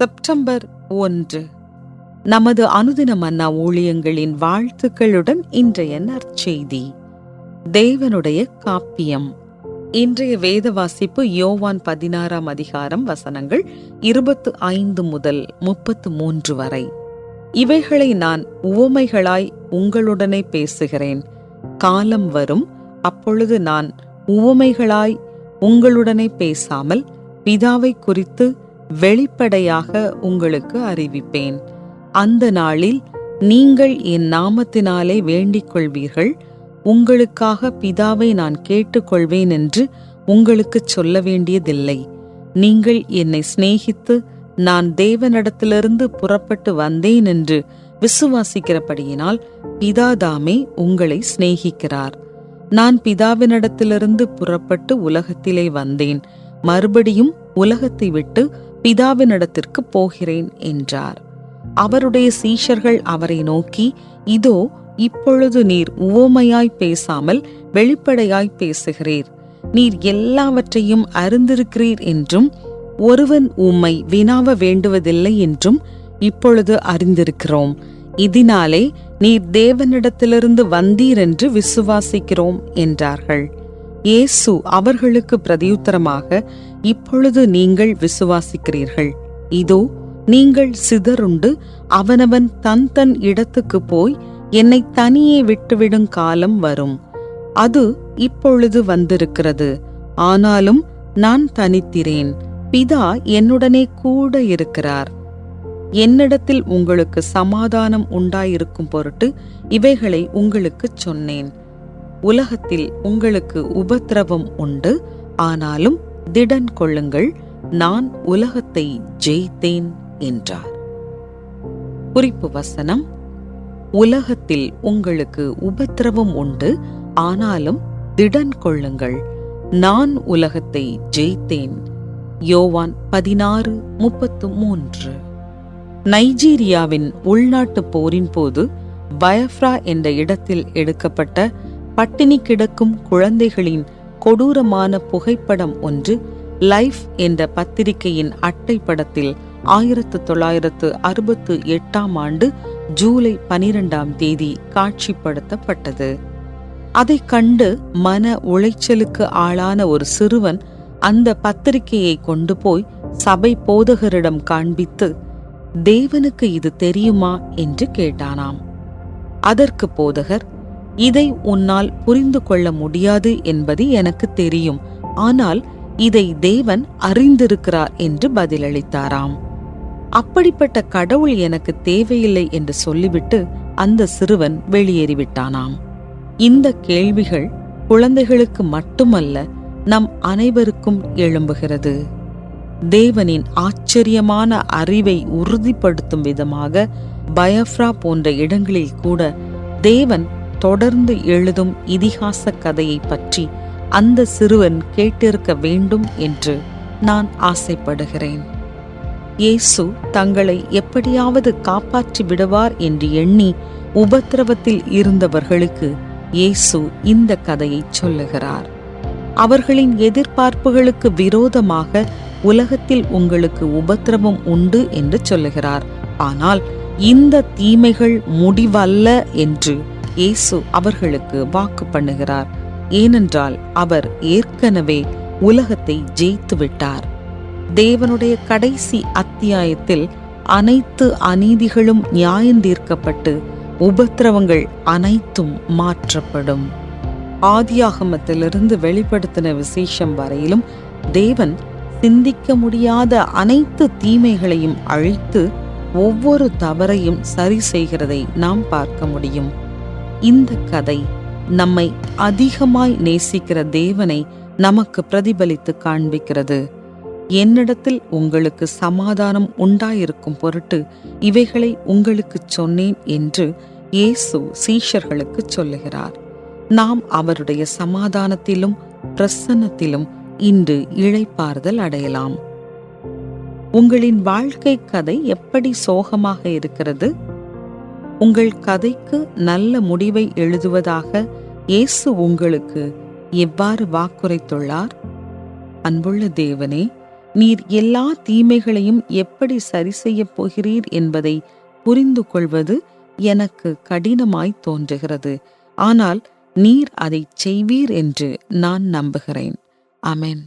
September ஒன்று. நமது அனுதின மன்னா ஊழியங்களின் வாழ்த்துக்களுடன் இன்றைய நற்செய்தி. தேவனுடைய காப்பியம். இன்றைய வேத வாசிப்பு யோவான் பதினாறாம் அதிகாரம் வசனங்கள் இருபத்து ஐந்து முதல் முப்பத்து மூன்று வரை. இவைகளை நான் உவமைகளாய் உங்களுடனே பேசுகிறேன். காலம் வரும் அப்பொழுது நான் உவமைகளாய் உங்களுடனே பேசாமல் பிதாவை குறித்து வெளிப்படையாக உங்களுக்கு அறிவிப்பேன். அந்த நாளில் நீங்கள் என் நாமத்தினாலே வேண்டிக் கொள்வீர்கள் உங்களுக்காக பிதாவை நான் கேட்டுக்கொள்வேன் என்று உங்களுக்குச் சொல்ல வேண்டியதில்லை. நீங்கள் என்னை சிநேகித்து நான் தேவனிடத்திலிருந்து புறப்பட்டு வந்தேன் என்று விசுவாசிக்கிறபடியினால் பிதாதாமே உங்களை சிநேகிக்கிறார். நான் பிதாவினிடத்திலிருந்து புறப்பட்டு உலகத்திலே வந்தேன். மறுபடியும் உலகத்தை விட்டு பிதாவினிடத்திற்கு போகிறேன் என்றார். அவருடைய சீஷர்கள் அவரை நோக்கி இதோ இப்பொழுது நீர் உவமையாய் பேசாமல் வெளிப்படையாய் பேசுகிறீர். நீர் எல்லாவற்றையும் அறிந்திருக்கிறீர் என்றும் ஒருவன் உம்மை வினாவ வேண்டுவதில்லை என்றும் இப்பொழுது அறிந்திருக்கிறோம். இதனாலே நீர் தேவனிடத்திலிருந்து வந்தீர் என்று விசுவாசிக்கிறோம் என்றார்கள். இயேசு அவர்களுக்கு பிரதியுத்தரமாக இப்பொழுது நீங்கள் விசுவாசிக்கிறீர்கள். இதோ நீங்கள் சிதறுண்டு அவனவன் தன் தன் இடத்துக்கு போய் என்னை தனியே விட்டுவிடும் காலம் வரும். அது இப்பொழுது வந்திருக்கிறது. ஆனாலும் நான் தனித்திரேன். பிதா என்னுடனே கூட இருக்கிறார். என்னிடத்தில் உங்களுக்கு சமாதானம் உண்டாயிருக்கும் பொருட்டு இவைகளை உங்களுக்குச் சொன்னேன். உலகத்தில் உங்களுக்கு உபத்திரவம் உண்டு. ஆனாலும் திடன் கொள்ளுங்கள் நான் உலகத்தை ஜெயித்தேன் என்றார். குறிப்பு வசனம் உலகத்தில் உங்களுக்கு உபத்திரவம் உண்டு ஆனாலும் திடன் கொள்ளுங்கள் நான் உலகத்தை ஜெயித்தேன். யோவான் பதினாறு முப்பத்து மூன்று. நைஜீரியாவின் உள்நாட்டு போரின் போது பயஃப்ரா என்ற இடத்தில் எடுக்கப்பட்ட பட்டினி கிடக்கும் குழந்தைகளின் கொடூரமான புகைப்படம் ஒன்று லைஃப் என்ற பத்திரிகையின் அட்டை படத்தில் ஆயிரத்து தொள்ளாயிரத்து அறுபத்து எட்டாம் ஆண்டு ஜூலை பனிரெண்டாம் தேதி காட்சிப்படுத்தப்பட்டது. அதை கண்டு மன உளைச்சலுக்கு ஆளான ஒரு சிறுவன் அந்த பத்திரிகையை கொண்டு போய் சபை போதகரிடம் காண்பித்து தேவனுக்கு இது தெரியுமா? என்று கேட்டானாம். அதற்கு போதகர் இதை உன்னால் புரிந்து கொள்ள முடியாது என்பது எனக்கு தெரியும். ஆனால் இதை தேவன் அறிந்திருக்கிறார் என்று பதிலளித்தாராம். அப்படிப்பட்ட கடவுள் எனக்கு தேவையில்லை என்று சொல்லிவிட்டு அந்த சிறுவன் வெளியேறிவிட்டானாம். இந்த கேள்விகள் குழந்தைகளுக்கு மட்டுமல்ல நம் அனைவருக்கும் எழும்புகிறது. தேவனின் ஆச்சரியமான அறிவை உறுதிப்படுத்தும் விதமாக பயஃப்ரா போன்ற இடங்களில் கூட தேவன் தொடர்ந்து எழுதும் இதிகாச கதையை பற்றி அந்த சிறுவன் கேட்டிருக்க வேண்டும் என்று நான் ஆசைப்படுகிறேன். இயேசு தங்களை எப்படியாவது காப்பாற்றி விடுவார் என்று எண்ணி உபத்திரவத்தில் இருந்தவர்களுக்கு இயேசு இந்த கதையை சொல்லுகிறார். அவர்களின் எதிர்பார்ப்புகளுக்கு விரோதமாக உலகத்தில் உங்களுக்கு உபத்திரவம் உண்டு என்று சொல்லுகிறார். ஆனால் இந்த தீமைகள் முடிவல்ல என்று இயேசு அவர்களுக்கு வாக்கு பண்ணுகிறார். ஏனென்றால் அவர் ஏற்கனவே உலகத்தை ஜெயித்து விட்டார். தேவனுடைய கடைசி அத்தியாயத்தில் அனைத்து அநீதிகளும் நியாயந்தீர்க்கப்பட்டு உபத்திரவங்கள் அனைத்தும் மாற்றப்படும். ஆதியாகமத்திலிருந்து வெளிப்படுத்தின விசேஷம் வரையிலும் தேவன் சிந்திக்க முடியாத அனைத்து தீமைகளையும் அழித்து ஒவ்வொரு தவறையும் சரி செய்கிறதை நாம் பார்க்க முடியும். இந்த கதை நம்மை அதிகமாய் நேசிக்கிற தேவனை நமக்கு பிரதிபலித்து காண்பிக்கிறது. என்னிடத்தில் உங்களுக்கு சமாதானம் உண்டாயிருக்கும் பொருட்டு இவைகளை உங்களுக்குச் சொன்னேன் என்று இயேசு சீஷர்களுக்கு சொல்லுகிறார். நாம் அவருடைய சமாதானத்திலும் பிரசன்னத்திலும் இன்று இழைப்பாறுதல் அடையலாம். உங்களின் வாழ்க்கை கதை எப்படி சோகமாக இருக்கிறது? உங்கள் கதைக்கு நல்ல முடிவை எழுதுவதாக இயேசு உங்களுக்கு எவ்வாறு வாக்குரைத்துள்ளார்? அன்புள்ள தேவனே நீர் எல்லா தீமைகளையும் எப்படி சரி செய்யப் போகிறீர் என்பதை புரிந்து கொள்வது எனக்கு கடினமாய் தோன்றுகிறது. ஆனால் நீர் அதை செய்வீர் என்று நான் நம்புகிறேன். அமென்